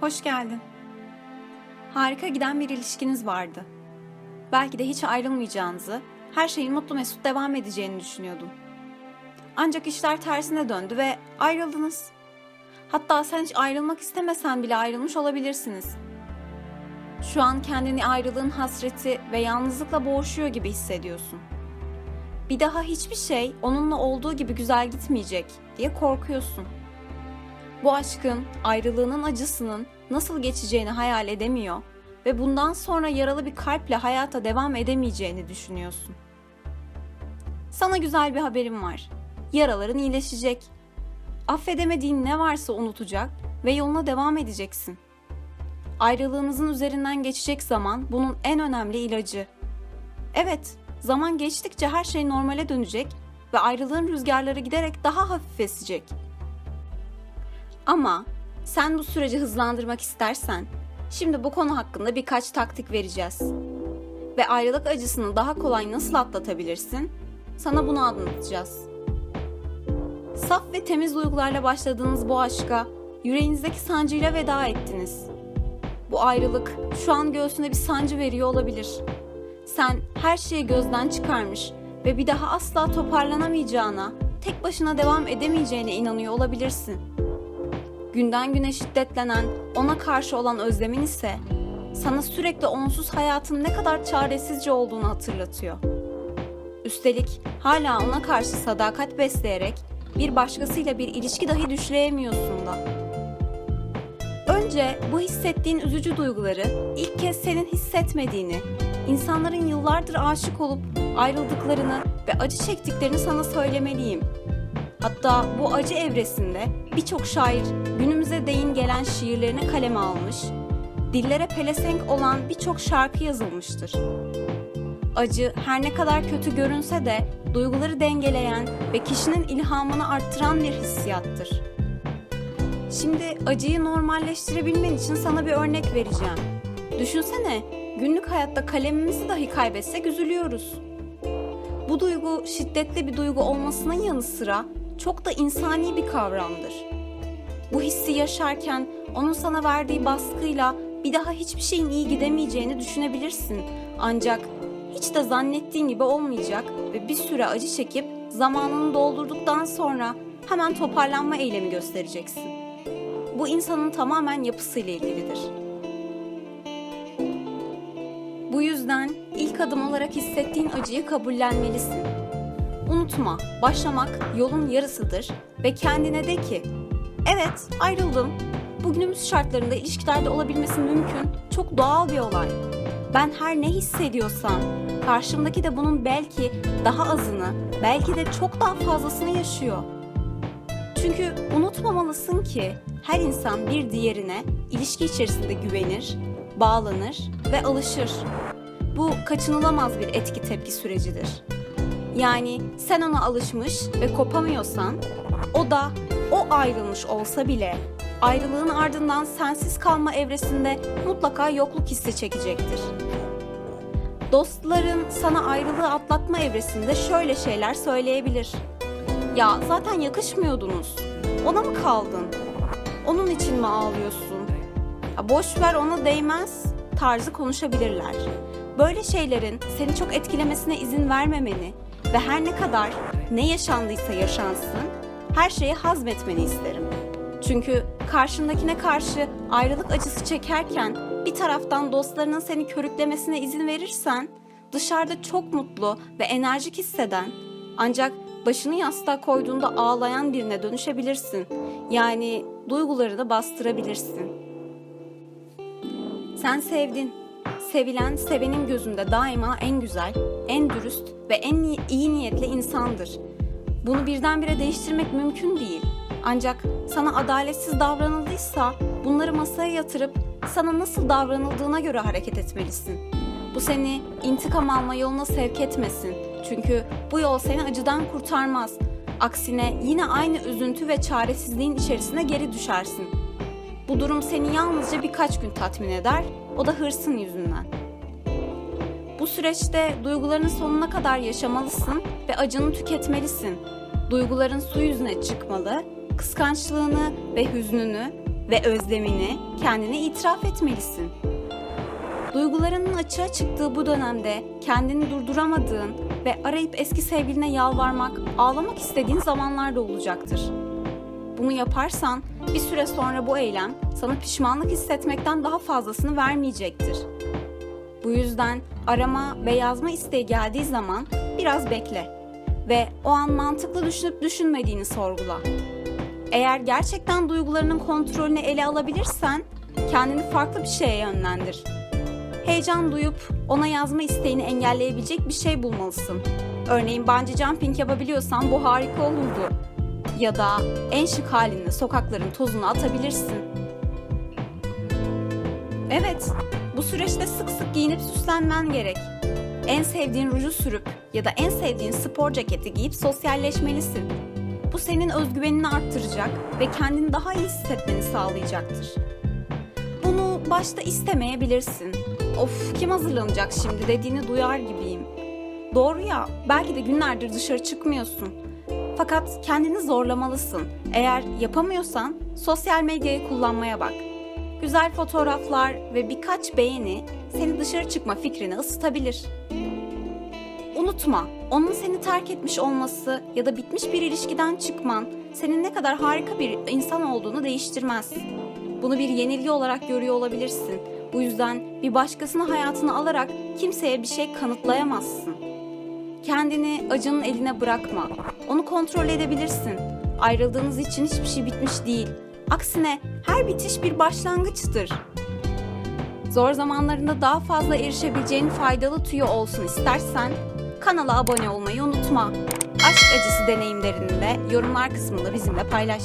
Hoş geldin. Harika giden bir ilişkiniz vardı. Belki de hiç ayrılmayacağınızı, her şeyin mutlu mesut devam edeceğini düşünüyordun. Ancak işler tersine döndü ve ayrıldınız. Hatta sen hiç ayrılmak istemesen bile ayrılmış olabilirsiniz. Şu an kendini ayrılığın hasreti ve yalnızlıkla boğuşuyor gibi hissediyorsun. Bir daha hiçbir şey onunla olduğu gibi güzel gitmeyecek diye korkuyorsun. Bu aşkın, ayrılığının acısının nasıl geçeceğini hayal edemiyor ve bundan sonra yaralı bir kalple hayata devam edemeyeceğini düşünüyorsun. Sana güzel bir haberim var. Yaraların iyileşecek. Affedemediğin ne varsa unutacak ve yoluna devam edeceksin. Ayrılığınızın üzerinden geçecek zaman bunun en önemli ilacı. Evet, zaman geçtikçe her şey normale dönecek ve ayrılığın rüzgarları giderek daha hafif esecek. Ama sen bu süreci hızlandırmak istersen şimdi bu konu hakkında birkaç taktik vereceğiz. Ve ayrılık acısını daha kolay nasıl atlatabilirsin? Sana bunu anlatacağız. Saf ve temiz duygularla başladığınız bu aşka yüreğinizdeki sancıyla veda ettiniz. Bu ayrılık şu an göğsüne bir sancı veriyor olabilir. Sen her şeyi gözden çıkarmış ve bir daha asla toparlanamayacağına, tek başına devam edemeyeceğine inanıyor olabilirsin günden güne şiddetlenen ona karşı olan özlemin ise sana sürekli onsuz hayatın ne kadar çaresizce olduğunu hatırlatıyor. Üstelik hala ona karşı sadakat besleyerek bir başkasıyla bir ilişki dahi düşleyemiyorsun da. Önce bu hissettiğin üzücü duyguları ilk kez senin hissetmediğini, insanların yıllardır aşık olup ayrıldıklarını ve acı çektiklerini sana söylemeliyim. Hatta bu acı evresinde birçok şair günümüze değin gelen şiirlerini kaleme almış, dillere pelesenk olan birçok şarkı yazılmıştır. Acı her ne kadar kötü görünse de duyguları dengeleyen ve kişinin ilhamını arttıran bir hissiyattır. Şimdi acıyı normalleştirebilmen için sana bir örnek vereceğim. Düşünsene, günlük hayatta kalemimizi dahi kaybetsek üzülüyoruz. Bu duygu şiddetli bir duygu olmasının yanı sıra çok da insani bir kavramdır. Bu hissi yaşarken onun sana verdiği baskıyla bir daha hiçbir şeyin iyi gidemeyeceğini düşünebilirsin. Ancak hiç de zannettiğin gibi olmayacak ve bir süre acı çekip zamanını doldurduktan sonra hemen toparlanma eylemi göstereceksin. Bu insanın tamamen yapısıyla ilgilidir. Bu yüzden ilk adım olarak hissettiğin acıyı kabullenmelisin. Unutma, başlamak yolun yarısıdır ve kendine de ki, evet ayrıldım. Bugünümüz şartlarında ilişkilerde olabilmesi mümkün, çok doğal bir olay. Ben her ne hissediyorsam, karşımdaki de bunun belki daha azını, belki de çok daha fazlasını yaşıyor. Çünkü unutmamalısın ki her insan bir diğerine ilişki içerisinde güvenir, bağlanır ve alışır. Bu kaçınılamaz bir etki tepki sürecidir. Yani sen ona alışmış ve kopamıyorsan o da o ayrılmış olsa bile ayrılığın ardından sensiz kalma evresinde mutlaka yokluk hissi çekecektir. Dostların sana ayrılığı atlatma evresinde şöyle şeyler söyleyebilir. Ya zaten yakışmıyordunuz. Ona mı kaldın? Onun için mi ağlıyorsun? Ya boş ver ona değmez tarzı konuşabilirler. Böyle şeylerin seni çok etkilemesine izin vermemeni ve her ne kadar ne yaşandıysa yaşansın her şeyi hazmetmeni isterim. Çünkü karşındakine karşı ayrılık acısı çekerken bir taraftan dostlarının seni körüklemesine izin verirsen dışarıda çok mutlu ve enerjik hisseden ancak başını yastığa koyduğunda ağlayan birine dönüşebilirsin. Yani duygularını bastırabilirsin. Sen sevdin. Sevilen, sevenin gözünde daima en güzel, en dürüst ve en iyi niyetli insandır. Bunu birdenbire değiştirmek mümkün değil. Ancak sana adaletsiz davranıldıysa bunları masaya yatırıp sana nasıl davranıldığına göre hareket etmelisin. Bu seni intikam alma yoluna sevk etmesin. Çünkü bu yol seni acıdan kurtarmaz. Aksine yine aynı üzüntü ve çaresizliğin içerisine geri düşersin. Bu durum seni yalnızca birkaç gün tatmin eder, o da hırsın yüzünden. Bu süreçte duygularını sonuna kadar yaşamalısın ve acını tüketmelisin. Duyguların su yüzüne çıkmalı, kıskançlığını ve hüznünü ve özlemini kendine itiraf etmelisin. Duygularının açığa çıktığı bu dönemde kendini durduramadığın ve arayıp eski sevgiline yalvarmak, ağlamak istediğin zamanlar da olacaktır. Bunu yaparsan bir süre sonra bu eylem sana pişmanlık hissetmekten daha fazlasını vermeyecektir. Bu yüzden arama ve yazma isteği geldiği zaman biraz bekle ve o an mantıklı düşünüp düşünmediğini sorgula. Eğer gerçekten duygularının kontrolünü ele alabilirsen kendini farklı bir şeye yönlendir. Heyecan duyup ona yazma isteğini engelleyebilecek bir şey bulmalısın. Örneğin bungee jumping yapabiliyorsan bu harika olurdu. Ya da en şık halinle sokakların tozunu atabilirsin. Evet, bu süreçte sık sık giyinip süslenmen gerek. En sevdiğin ruju sürüp ya da en sevdiğin spor ceketi giyip sosyalleşmelisin. Bu senin özgüvenini arttıracak ve kendini daha iyi hissetmeni sağlayacaktır. Bunu başta istemeyebilirsin. Of kim hazırlanacak şimdi dediğini duyar gibiyim. Doğru ya, belki de günlerdir dışarı çıkmıyorsun. Fakat kendini zorlamalısın. Eğer yapamıyorsan sosyal medyayı kullanmaya bak. Güzel fotoğraflar ve birkaç beğeni seni dışarı çıkma fikrini ısıtabilir. Unutma, onun seni terk etmiş olması ya da bitmiş bir ilişkiden çıkman senin ne kadar harika bir insan olduğunu değiştirmez. Bunu bir yenilgi olarak görüyor olabilirsin. Bu yüzden bir başkasını hayatına alarak kimseye bir şey kanıtlayamazsın. Kendini acının eline bırakma. Onu kontrol edebilirsin. Ayrıldığınız için hiçbir şey bitmiş değil. Aksine her bitiş bir başlangıçtır. Zor zamanlarında daha fazla erişebileceğin faydalı tüyo olsun istersen kanala abone olmayı unutma. Aşk acısı deneyimlerini de yorumlar kısmında bizimle paylaş.